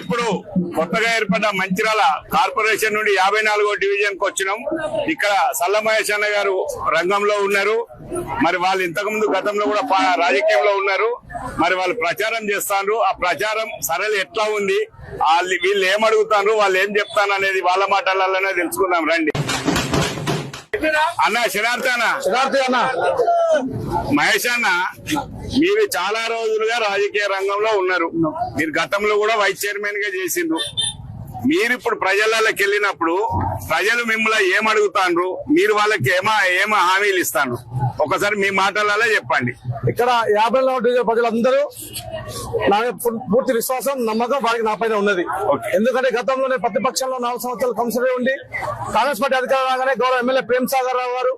ఇప్పుడు కొత్తగా ఏర్పడ్డ మంచిర్యాల కార్పొరేషన్ నుండి యాభై నాలుగో డివిజన్కు వచ్చినాం. ఇక్కడ సల్ల మహేష్ అన్న గారు రంగంలో ఉన్నారు. మరి వాళ్ళు ఇంతకు ముందు గతంలో కూడా రాజకీయంలో ఉన్నారు. మరి వాళ్ళు ప్రచారం చేస్తాను ఆ ప్రచారం సరళ ఎట్లా ఉంది? వాళ్ళు వీళ్ళు ఏం అడుగుతారు వాళ్ళు ఏం చెప్తాను అనేది వాళ్ళ మాటలలోనే తెలుసుకుందాం. రండి. అన్న శతార్థి అన్న. మహేష్ అన్న మీరు చాలా రోజులుగా రాజకీయ రంగంలో ఉన్నారు. మీరు గతంలో కూడా వైస్ చైర్మన్గా చేసిండ్రు. మీరు ఇప్పుడు ప్రజలకి వెళ్ళినప్పుడు ప్రజలు మిమ్మల్ని ఏం అడుగుతాండ్రు మీరు వాళ్ళకి ఏమా ఏమ హామీలు ఇస్తాను ఒకసారి మీ మాటలలో చెప్పండి. ఇక్కడ యాభై ప్రజలందరూ నా పూర్తి విశ్వాసం నమ్మకం వారికి నా పైన ఉన్నది. ఓకే. ఎందుకంటే గతంలోనే ప్రతిపక్షంలో నాలుగు సంవత్సరాలు కౌన్సిలర్ ఉండి కాంగ్రెస్ పార్టీ అధికారం రాగానే గౌరవ ఎమ్మెల్యే ప్రేమ్ సాగర్ రావు గారు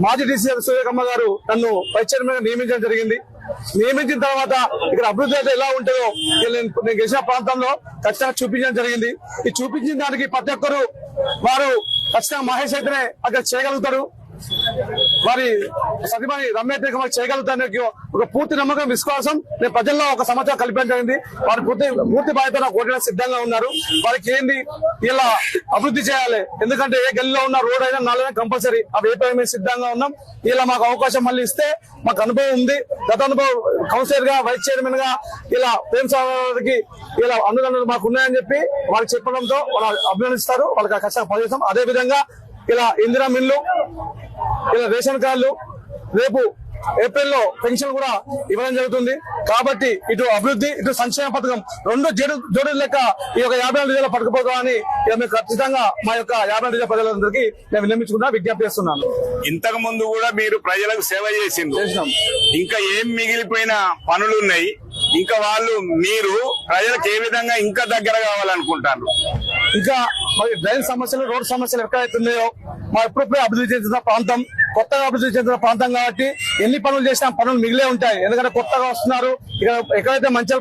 మాజీ డీసీ సూర్యకమ్మ గారు నన్ను వైస్ చైర్మన్గా నియమించడం జరిగింది. నియమించిన తర్వాత ఇక్కడ అభివృద్ధి అయితే ఎలా ఉంటుందో నేను నేను గెలిచిన ప్రాంతంలో ఖచ్చితంగా చూపించడం జరిగింది. ఈ చూపించిన దానికి ప్రతి ఒక్కరు వారు ఖచ్చితంగా మహేష్ అయితేనే అక్కడ చేయగలుగుతారు. వారి సతిమణి రమ్యత చేయగలుగుతానే ఒక పూర్తి నమ్మకం విశ్వాసం. నేను ప్రజల్లో ఒక సంవత్సరం జరిగింది. వారి పూర్తి పూర్తి బాధ్యత నాకు సిద్ధంగా ఉన్నారు. వారికి ఏంది? ఇలా అభివృద్ధి చేయాలి. ఎందుకంటే ఏ గల్లీలో ఉన్న రోడ్ అయినా నాలుగైనా కంపల్సరీ అవి ఏ సిద్ధంగా ఉన్నాం? ఇలా మాకు అవకాశం మళ్ళీ ఇస్తే మాకు అనుభవం ఉంది. గత అనుభవం కౌన్సిలర్గా వైస్ చైర్మన్గా ఇలా ప్రేమ్ సాగర్కి ఇలా అందులో మాకు ఉన్నాయని చెప్పి వాళ్ళకి చెప్పడంతో వాళ్ళు అభినందిస్తారు. వాళ్ళకి ఖచ్చితంగా పనిచేస్తాం. అదే విధంగా ఇలా ఇందిరా మిల్లు ఇలా రేషన్ కార్డులు రేపు ఏప్రిల్లో పెన్షన్ కూడా ఇవ్వడం జరుగుతుంది. కాబట్టి ఇటు అభివృద్ధి ఇటు సంక్షేమ పథకం రెండు జోడు జోడు లెక్క ఈ యొక్క యాభై నాలుగు పట్టుకుపోతామని ఇక మేము ఖచ్చితంగా మా యొక్క యాభై నాలుగు జిల్లా ప్రజలందరికీ నేను విన్నమించుకున్నా విజ్ఞప్తి చేస్తున్నాను. ఇంతకు ముందు కూడా మీరు ప్రజలకు సేవ చేసినాం. ఇంకా ఏం మిగిలిపోయిన పనులు ఉన్నాయి ఇంకా వాళ్ళు మీరు ప్రజలకు ఏ విధంగా ఇంకా దగ్గర కావాలనుకుంటారు? ఇంకా మరి డ్రైన్ సమస్యలు రోడ్ సమస్యలు ఎక్కడైతున్నాయో మా ఎప్పుడప్పుడే అభివృద్ధి చెందిన ప్రాంతం కొత్తగా అభివృద్ధి చెందిన ప్రాంతం కాబట్టి ఎన్ని పనులు చేసినా పనులు మిగిలే ఉంటాయి. ఎందుకంటే కొత్తగా వస్తున్నారు. ఇక్కడ ఎక్కడైతే మంచిల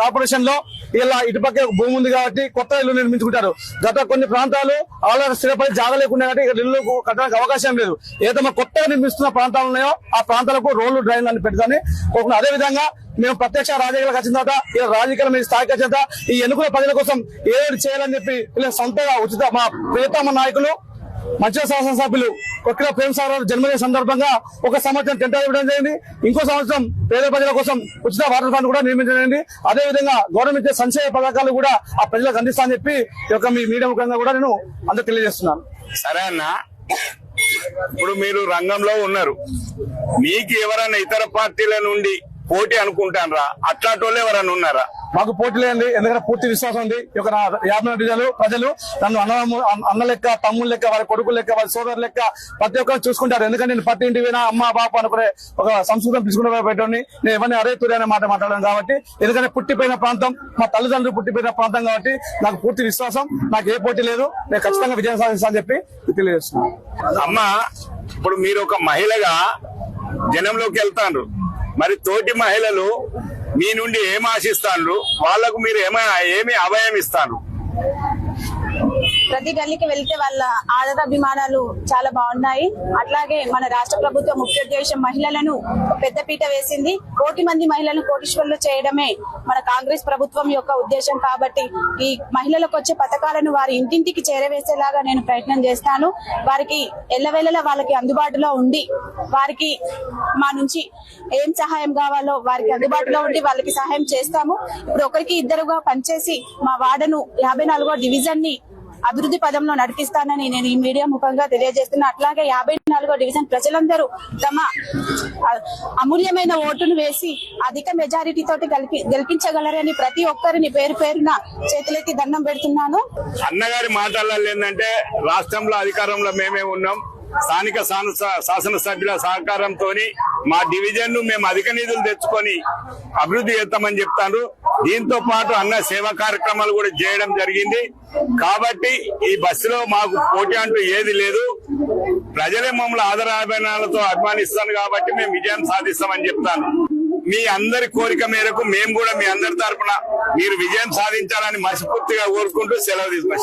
కార్పొరేషన్లో ఇలా ఇటుపక్క భూమి ఉంది కాబట్టి కొత్త ఇల్లు నిర్మించుకుంటారు. గత కొన్ని ప్రాంతాలు ఆల్రెడీ స్థిరపడి జాగ లేకుండా కాబట్టి ఇక్కడ ఇల్లు కట్టడానికి అవకాశం లేదు. ఏదైతే కొత్తగా నిర్మిస్తున్న ప్రాంతాలు ఉన్నాయో ఆ ప్రాంతాలకు రోడ్లు డ్రైన్లు అని పెడతాను అదే విధంగా మేము ప్రత్యక్ష రాజకీయాలకు వచ్చిన తర్వాత ఇలా రాజకీయాల మీ స్థాయికి వచ్చిన తర్వాత ఈ ఎన్నికల ప్రజల కోసం ఏది చేయాలని చెప్పి ఇలా సొంతగా ఉచిత మా ప్రియతమ నాయకులు మంచిగా శాసనసభ్యులు కొట్టిన ప్రేమ సాగర్ జన్మదిన సందర్భంగా ఒక సంవత్సరం టెంట్ ఇవ్వడం జరిగింది. ఇంకో సంవత్సరం పేద ప్రజల కోసం ఉచిత వాటర్ ఫండ్ కూడా నిర్మించడం జరిగింది. అదే విధంగా గవర్నమెంట్ ఇచ్చే సంక్షేమ పథకాలు కూడా ఆ ప్రజలకు అందిస్తానని చెప్పి యొక్క మీ మీడియా ముఖంగా కూడా నేను అందరు తెలియజేస్తున్నాను. సరే అన్న ఇప్పుడు మీరు రంగంలో ఉన్నారు. మీకు ఎవరైనా ఇతర పార్టీల నుండి పోటీ అనుకుంటారా అట్లాంటి ఎవరైనా ఉన్నారా? మాకు పోటీ లేదండి. ఎందుకంటే పూర్తి విశ్వాసం ఉంది. నా యాభై ప్రజలు ప్రజలు నన్ను అన్న అన్న లెక్క తమ్ముడు లెక్క వారి కొడుకు లెక్క వారి సోదరు లెక్క ప్రతి ఒక్కరు చూసుకుంటారు. ఎందుకంటే నేను ప్రతి ఇంటి పోయినా అమ్మ బాప అనుకునే ఒక సంస్కృతం తీసుకుంటే పెట్టండి నేను ఎవరిని అరే తురి అనే మాట మాట్లాడాను కాబట్టి ఎందుకంటే పుట్టిపోయిన ప్రాంతం మా తల్లిదండ్రులు పుట్టిపోయిన ప్రాంతం కాబట్టి నాకు పూర్తి విశ్వాసం. నాకు ఏ పోటీ లేదు. నేను ఖచ్చితంగా విజయం సాధిస్తానని చెప్పి తెలియజేస్తున్నాను. అమ్మ ఇప్పుడు మీరు ఒక మహిళగా జనంలోకి వెళ్తాండ్రు. మరి తోటి మహిళలు మీ నుండి ఏం ఆశిస్తాను వాళ్ళకు మీరు ఏమైనా ఏమి అభయం ఇస్తాను ప్రతి గల్లీకి వెళ్తే వాళ్ళ ఆదరాభిమానాలు చాలా బాగున్నాయి. అట్లాగే మన రాష్ట్ర ప్రభుత్వం ముఖ్య ఉద్దేశం మహిళలను పెద్దపీట వేసింది. కోటి మంది మహిళలను కోటీశ్వరులు చేయడమే మన కాంగ్రెస్ ప్రభుత్వం యొక్క ఉద్దేశం కాబట్టి ఈ మహిళలకు వచ్చే పథకాలను వారి ఇంటింటికి చేరవేసేలాగా నేను ప్రయత్నం చేస్తాను. వారికి ఎల్లవేళలా వాళ్ళకి అందుబాటులో ఉండి వారికి మా నుంచి ఏం సహాయం కావాలో వారికి అందుబాటులో ఉండి వాళ్ళకి సహాయం చేస్తాము. ఇప్పుడు ఒకరికి ఇద్దరుగా పనిచేసి మా వార్డును యాభై నాలుగో డివిజన్ని అభివృద్ధి పదంలో నడిపిస్తానని నేను ఈ మీడియా ముఖంగా తెలియజేస్తున్నా. అట్లాగే యాభై నాలుగో డివిజన్ ప్రజలందరూ తమ అమూల్యమైన ఓటును వేసి అధిక మెజారిటీ తోటి గెలిపి గెలిపించగలరని ప్రతి ఒక్కరిని పేరు పేరున చేతులెత్తి దండం పెడుతున్నాను. అన్నగారి మాటలలో ఏంటంటే రాష్ట్రంలో అధికారంలో మేమే ఉన్నాం. స్థానిక శాసనసభ్యుల సహకారంతో మా డివిజన్ను మేము అధిక నిధులు తెచ్చుకొని అభివృద్ధి చేస్తామని చెప్తాను దీంతో పాటు అన్న సేవా కార్యక్రమాలు కూడా చేయడం జరిగింది. కాబట్టి ఈ బస్సులో మాకు పోటీ అంటూ ఏది లేదు. ప్రజలే మమ్మల్ని ఆదరాభిమానాలతో అభిమానిస్తాను కాబట్టి మేము విజయం సాధిస్తామని చెప్తాను. మీ అందరి కోరిక మేరకు మేము కూడా మీ అందరి తరఫున మీరు విజయం సాధించాలని మనస్ఫూర్తిగా కోరుకుంటూ సెలవు తీసుకున్నాం